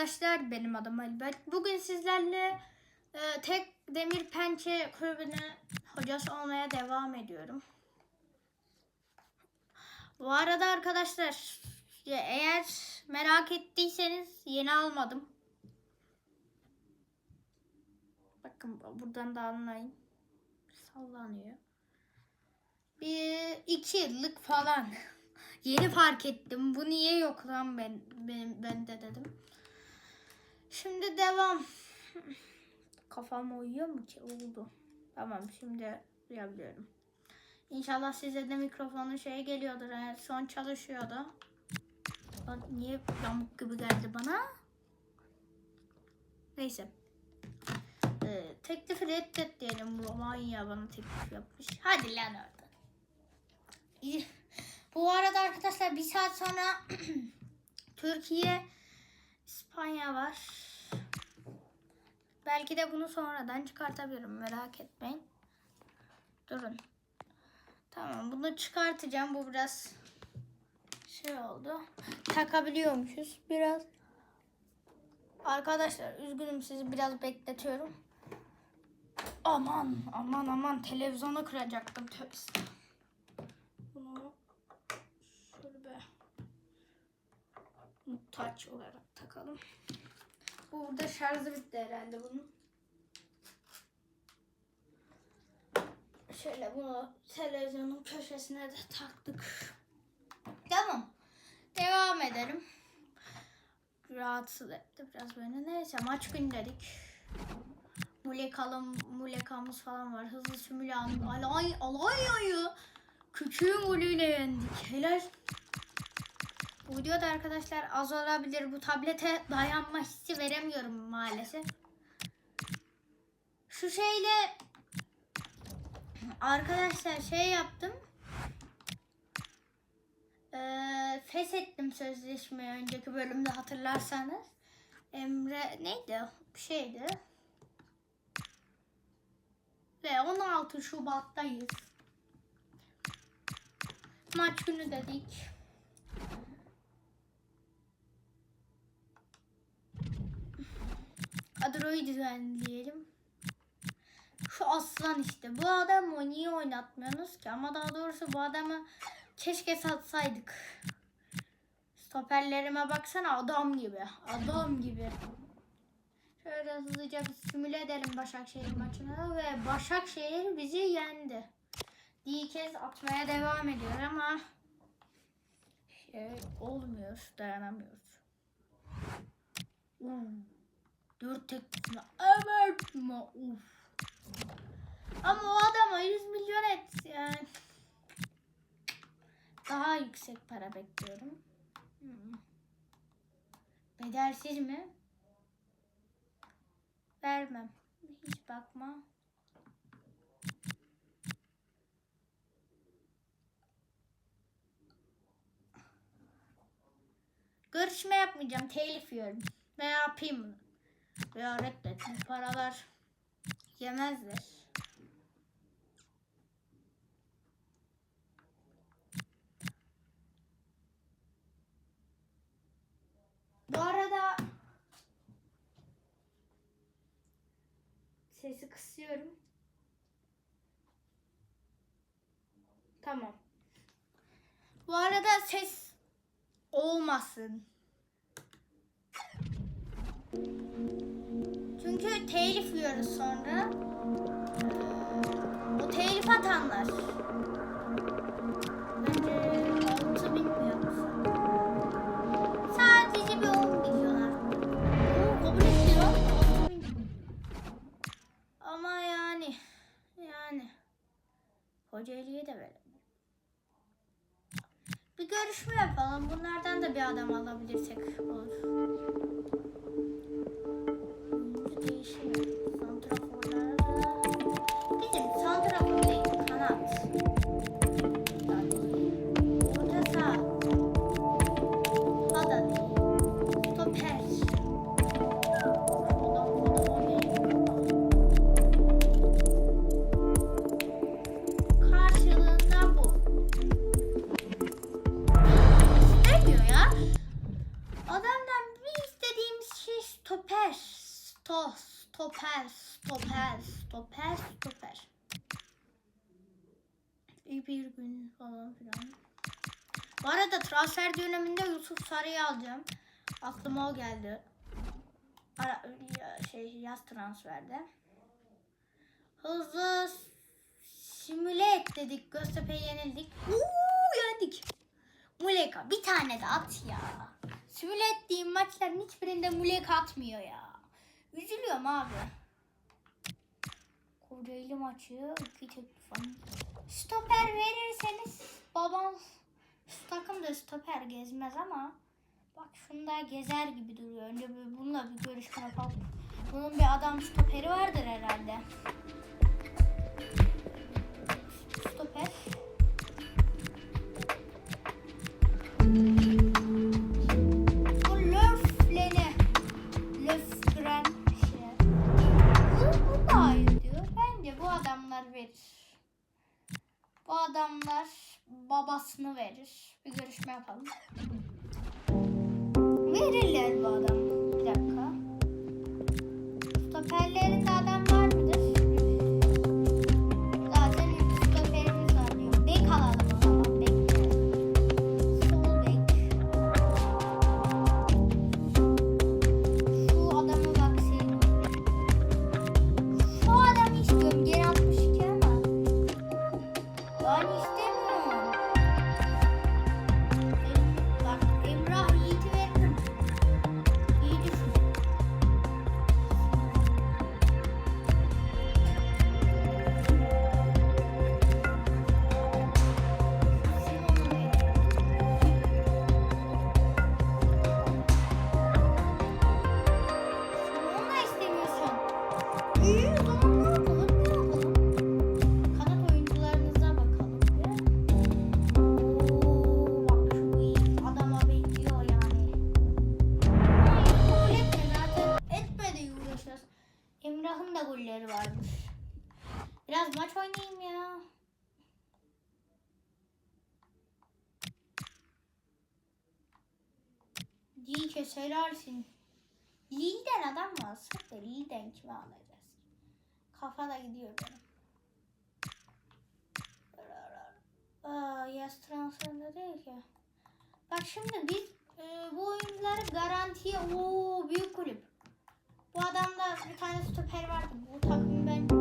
arkadaşlar benim adım Albert. Bugün sizlerle e, tek demir pençe kulübüne hocası olmaya devam ediyorum. Bu arada arkadaşlar eğer merak ettiyseniz yeni almadım. Bakın buradan da anlayın. Sallanıyor. Bir iki yıllık falan. Yeni fark ettim. Bu niye yok lan ben, benim, ben de dedim. Şimdi devam. Kafam uyuyor mu ki? Oldu. Tamam şimdi uyabiliyorum. İnşallah size de mikrofonun şey geliyordur. Yani son çalışıyordu. Niye yamuk gibi geldi bana? Neyse. Ee, teklifi reddet diyelim. Romanya bana teklif yapmış. Hadi lan oradan. İyi. Bu arada arkadaşlar bir saat sonra Türkiye, İspanya var. Belki de bunu sonradan çıkartabilirim merak etmeyin. Durun. Tamam bunu çıkartacağım. Bu biraz şey oldu. Takabiliyormuşuz biraz. Arkadaşlar üzgünüm sizi biraz bekletiyorum. Aman aman aman televizyonu kıracaktım. Estağfurullah. Bunu şöyle bir muhtaç olarak takalım. Bu burada şarjı bitti herhalde bunun. Şöyle bunu televizyonun köşesine de taktık. Tamam. Devam edelim. Rahatsız etti biraz beni. Neyse maç günü dedik. Mulekalım, mulekamız falan var. Hızlı sümülan. Alay, Alanya'yı küçüğün golüyle yendik. Helal. Bu videoda arkadaşlar az olabilir. Bu tablete dayanma hissi veremiyorum maalesef. Şu şeyle arkadaşlar şey yaptım. Ee, feshettim sözleşmeyi önceki bölümde hatırlarsanız. Emre neydi? Bir şeydi. Ve 16 Şubat'tayız. Maç günü dedik. Kadroyu düzenleyelim. Şu aslan işte. Bu adamı niye oynatmıyorsunuz ki? Ama daha doğrusu bu adamı keşke satsaydık. Stoperlerime baksana adam gibi. Adam gibi. Şöyle hızlıca bir simüle edelim Başakşehir maçını ve Başakşehir bizi yendi. Bir kez atmaya devam ediyor ama şey olmuyor, dayanamıyoruz. Hmm. Dört teklisine evet mi? Uf. Ama o adama 100 milyon et yani. Daha yüksek para bekliyorum. Hmm. Bedelsiz mi? Vermem. Hiç bakma. Görüşme yapmayacağım. Telif yiyorum. Ne yapayım bunu? Veya reddet. Bu paralar yemezler. Bu arada sesi kısıyorum. Tamam. Bu arada ses olmasın. Çünkü telif yiyoruz sonra. O telif atanlar. Bence 6 bilmiyor musun? Sadece bir 10 milyon Oo, kabul ediyor. 6 bin. Ama yani yani Kocaeli'ye de verelim. Bir görüşme yapalım. Bunlardan da bir adam alabilirsek olur. Değişiyor. Santraforlarda bizim santrafor değil kanat. Orta saha. Ada değil. Stoper. Karşılığında bu. İstemiyor ya. Adamdan bir istediğim stoper. Sto, stoper, stoper, stoper, stoper. İyi bir gün falan filan. Bu arada transfer döneminde Yusuf Sarı'yı alacağım. Aklıma o geldi. Ara, şey yaz transferde. Hızlı simüle et dedik. Göztepe'ye yenildik. Uuu yendik. Muleka bir tane de at ya. Simüle ettiğim maçların hiçbirinde Muleka atmıyor ya. Üzülüyorum abi. Kocaeli maçı iki teklif. Stoper verirseniz babam şu takım da stoper gezmez ama bak şunda gezer gibi duruyor. Önce bir bununla bir görüşme yapalım. Bunun bir adam stoperi vardır herhalde. Stoper. Bu adamlar babasını verir. Bir görüşme yapalım. Verirler bu adam. Dike söylersin. Lille'den adam mı alsak da Lille'den kime alacağız? Kafa da gidiyor benim. Aa, yaz transferinde değil ki. Bak şimdi biz e, bu oyuncuları garantiye o büyük kulüp. Bu adamda bir tane stoper vardı. Bu takımı ben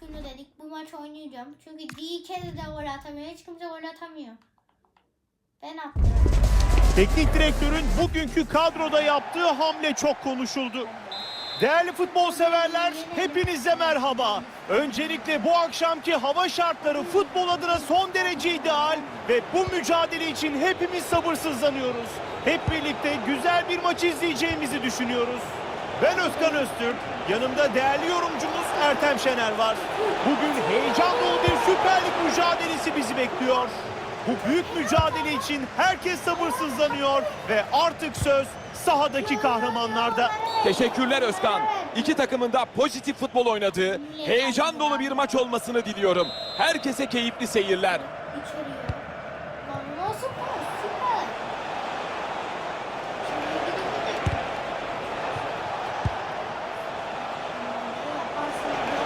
Günü dedik. Bu maç oynayacağım. Çünkü Dike'de de gol atamıyor. Hiç kimse gol atamıyor. Ben attım. Teknik direktörün bugünkü kadroda yaptığı hamle çok konuşuldu. Değerli futbol severler, hepinize merhaba. Öncelikle bu akşamki hava şartları futbol adına son derece ideal ve bu mücadele için hepimiz sabırsızlanıyoruz. Hep birlikte güzel bir maç izleyeceğimizi düşünüyoruz. Ben Özkan Öztürk, yanımda değerli yorumcumuz Ertem Şener var. Bugün heyecan dolu bir Süper Lig mücadelesi bizi bekliyor. Bu büyük mücadele için herkes sabırsızlanıyor ve artık söz sahadaki kahramanlarda. Teşekkürler Özkan. İki takımın da pozitif futbol oynadığı, heyecan dolu bir maç olmasını diliyorum. Herkese keyifli seyirler. İçeriye. Lan nasıl pas? Süper. Şimdi gidip gidip. Ne yaparsın ya?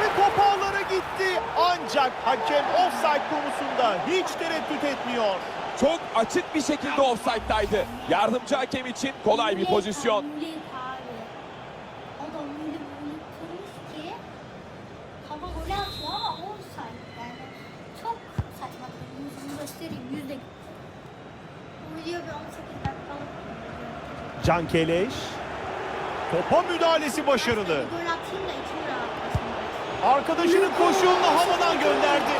Ve top ancak hakem offside konusunda hiç tereddüt etmiyor. Çok açık bir şekilde offside'daydı. Yardımcı hakem için kolay bir pozisyon. Mulek abi. Adam öyle böyle kırmış ki hava gol atıyor ama offside yani. Çok saçma. Yüzünü göstereyim. Yüzde. Bu video bir 18 dakikalık. Can Keleş. Topa müdahalesi başarılı. Gol atayım da. Arkadaşının koşu yolunu havadan gönderdi.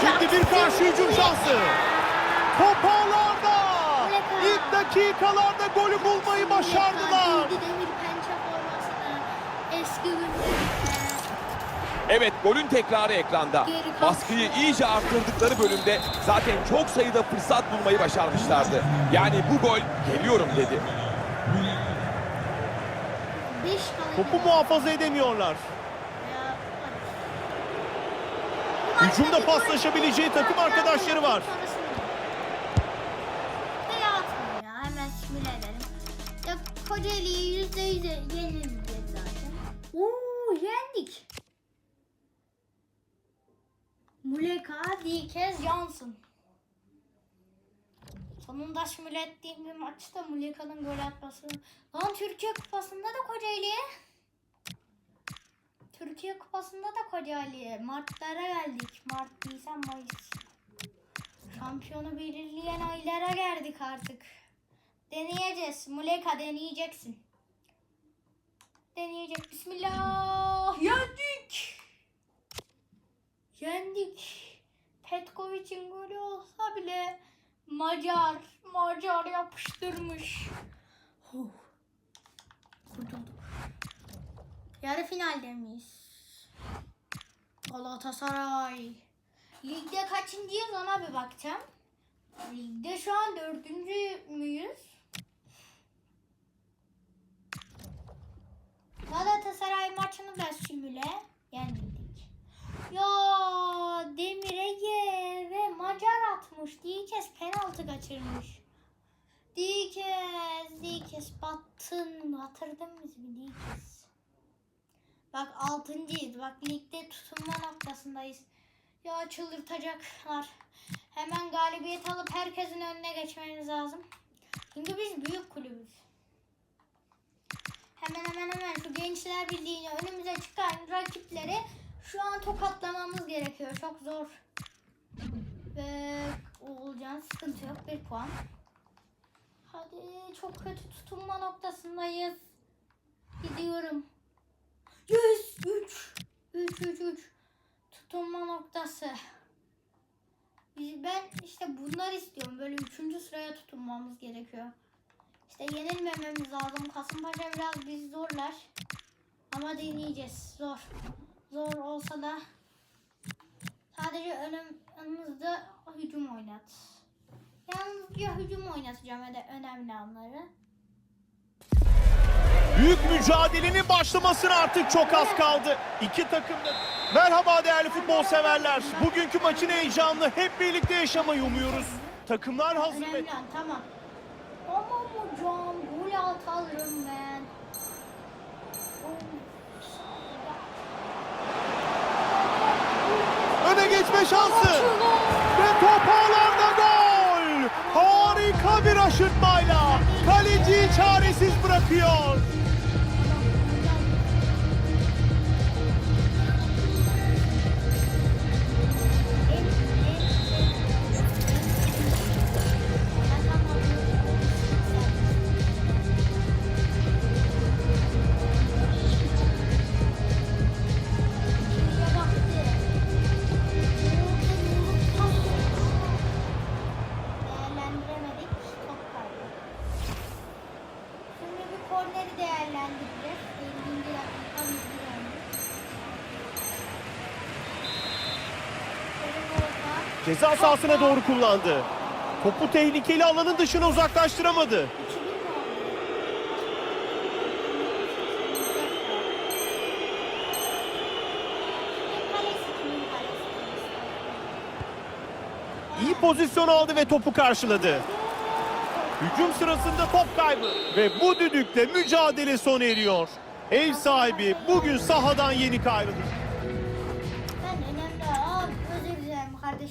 Şimdi bir karşı hücum şansı. Top ağlarda. İlk dakikalarda golü bulmayı başardılar. Evet golün tekrarı ekranda. Baskıyı iyice arttırdıkları bölümde zaten çok sayıda fırsat bulmayı başarmışlardı. Yani bu gol geliyorum dedi. Topu muhafaza edemiyorlar. Ya, hadi. Hücumda paslaşabileceği takım arkadaşları var. Hemen simüle edelim. Kocaeli'yi yüzde yüz yenileceğiz zaten. Oo yendik. Muleka, Dikez, Johnson. Sonunda simüle ettiğim bir maçta Muleka'nın gol atması. Lan Türkiye Kupası'nda da Kocaeli'ye. Türkiye Kupası'nda da Kocaeli'ye. Martlara geldik. Mart, Nisan, Mayıs. Şampiyonu belirleyen aylara geldik artık. Deneyeceğiz. Muleka deneyeceksin. Deneyecek. Bismillah. Yendik. Yendik. Petkovic'in golü olsa bile Macar, Macar yapıştırmış. Huh. Kurtulduk. Yarı finalde miyiz? Galatasaray. Ligde kaçıncıyız ona bir bakacağım. Ligde şu an dördüncü müyüz? Galatasaray maçını da simüle yenildik. Ya Demir Ege ve Macar atmış. Dikes penaltı kaçırmış. Dikes, Dikes battın. Batırdın bizi Dikes. Bak altıncıyız. Bak ligde tutunma noktasındayız. Ya çıldırtacaklar. Hemen galibiyet alıp herkesin önüne geçmemiz lazım. Çünkü biz büyük kulübüz. Hemen hemen hemen şu Gençler Birliği'ni önümüze çıkan rakipleri şu an tokatlamamız gerekiyor. Çok zor. Ve Oğulcan sıkıntı yok. Bir puan. Hadi çok kötü tutunma noktasındayız. Gidiyorum. 103 3 3 3 tutunma noktası. Biz- Ben işte bunlar istiyorum. Böyle üçüncü sıraya tutunmamız gerekiyor. İşte yenilmememiz lazım. Kasımpaşa biraz bizi zorlar. Ama deneyeceğiz. Zor. Zor olsa da sadece önümüzde hücum oynat. Yalnızca hücum oynatacağım ve de önemli anları. Büyük mücadelenin başlamasına artık çok az kaldı. İki takım da... Merhaba değerli futbol severler. Bugünkü maçın heyecanını hep birlikte yaşamayı umuyoruz. Takımlar hazır ve... Tamam. Tamam hocam. Gol atalım ben. Öne geçme şansı. Ve top ağlarda gol. Harika bir aşırtmayla. Kaleciyi çaresiz bırakıyor. Ceza sahasına doğru kullandı. Topu tehlikeli alanın dışına uzaklaştıramadı. 2000 mi oldu? Kimin kalesi, kimin kalesi, kimin İyi pozisyon aldı ve topu karşıladı. Hücum sırasında top kaybı ve bu düdükle mücadele sona eriyor. Ev sahibi bugün sahadan yenik ayrıldı.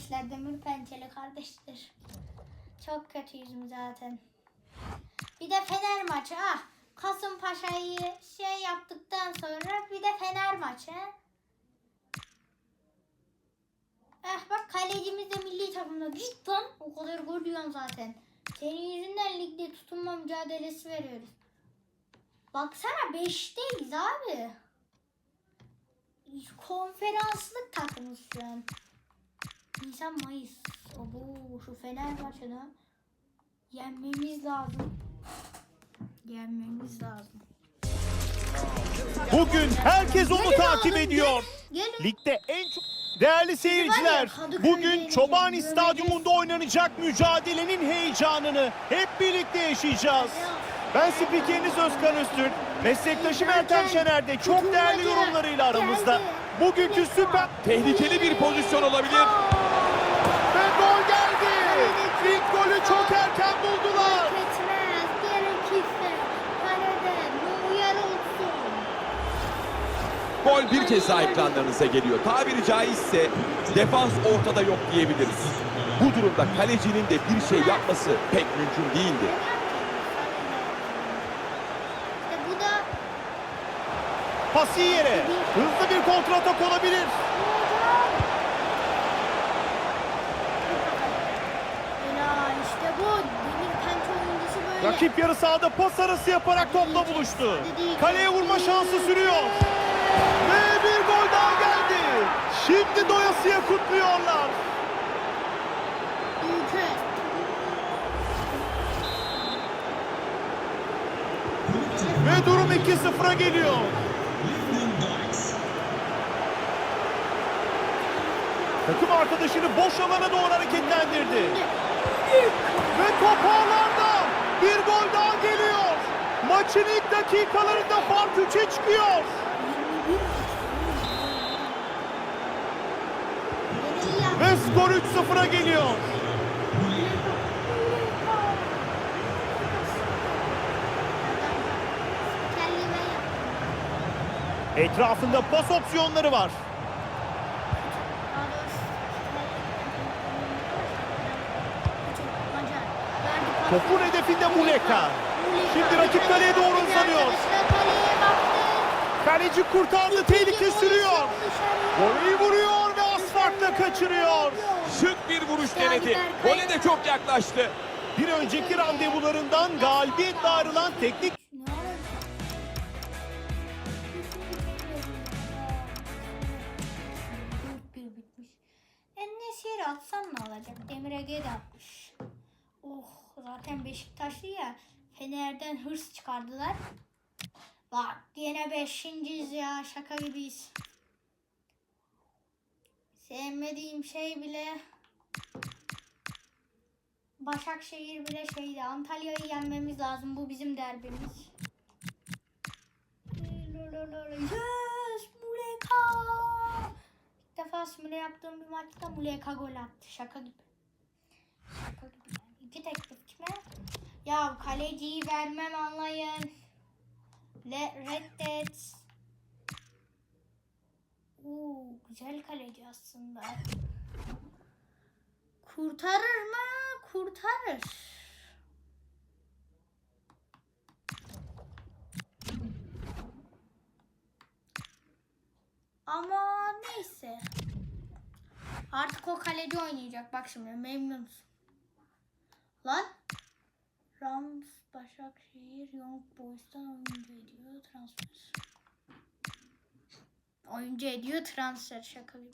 Kardeşler. Demir pençeli kardeşler. Çok kötüyüz zaten. Bir de Fener maçı. Ah Kasımpaşa'yı şey yaptıktan sonra bir de Fener maçı. Eh bak kalecimiz de milli takımda. Lan. O kadar gol yiyorsun zaten. Senin yüzünden ligde tutunma mücadelesi veriyoruz. Baksana 5'teyiz abi. Konferanslık takımız şu an. Nisan Mayıs. Abo şu Fenerbahçe'de yenmemiz lazım. Yenmemiz lazım. Bugün herkes onu Gelin takip oğlum, ediyor. Gelin. Ligde en çok... Değerli seyirciler, bugün Çobani. Stadyumunda oynanacak mücadelenin heyecanını hep birlikte yaşayacağız. Ben spikeriniz Özkan Öztürk, meslektaşım Ertem Şener de çok değerli yorumlarıyla aramızda. Bugünkü süper Tehlikeli bir pozisyon olabilir. Buldular. Etmez. Gerekirse kaleden uyar olsun. Gol bir kez daha ekranlarınıza geliyor. Tabiri caizse defans ortada yok diyebiliriz. Bu durumda kalecinin de bir şey yapması pek mümkün değildi. İşte bu da Pası yere. Hızlı bir kontratak olabilir. Helal işte bu. Demir pençe oyuncusu böyle. Rakip yarı sahada pas arası yaparak topla buluştu. Kaleye vurma şansı sürüyor. Ve bir gol daha geldi. Şimdi doyasıya kutluyorlar. Ve durum 2-0'a geliyor. Takım arkadaşını boş alana doğru hareketlendirdi. Ve top ağlarda. Bir gol daha geliyor. Maçın ilk dakikalarında fark 3'e çıkıyor. Ve skor 3-0'a geliyor. Etrafında pas opsiyonları var. Topun hedefinde Muleka. Şimdi rakip kaleye doğru uzanıyor. Kaleci kurtardı, tehlike sürüyor. Voleyi vuruyor ve asfaltla kaçırıyor. Şık bir vuruş denedi. Gole de çok yaklaştı. Bir önceki randevularından galibiyetle ayrılan teknik bir bitmiş. Atsan ne olacak? Demir Ege de atmış. Oh zaten Beşiktaşlı ya. Fener'den hırs çıkardılar. Bak yine beşinciyiz ya şaka gibiyiz. Sevmediğim şey bile Başakşehir bile şeydi. Antalya'yı yenmemiz lazım. Bu bizim derbimiz. Yes! Muleka! İlk defa simüle yaptığım bir maçta Muleka gol attı. Şaka gibi. Şaka gibi. İki teklif kime? Ya kaleciyi vermem anlayın. Le reddet. Oo, güzel kaleci aslında. Kurtarır mı? Kurtarır. Ama neyse. Artık o kaleci oynayacak. Bak şimdi memnunuz. Lan. Rams Başakşehir Young Boys'tan oyuncu ediyor transfer. Oyuncu ediyor transfer şaka gibi.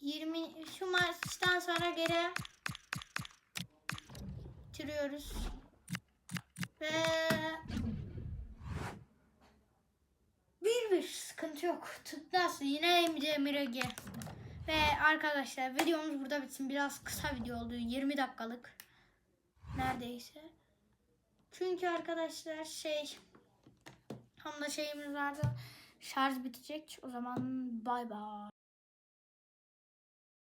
20 şu maçtan sonra geri bitiriyoruz. Ve bir bir sıkıntı yok. Tutmaz. Yine Emre Ege. Ve arkadaşlar videomuz burada bitsin. Biraz kısa video oldu. 20 dakikalık. Neredeyse. Çünkü arkadaşlar şey tam da şeyimiz vardı. Şarj bitecek. O zaman bay bay.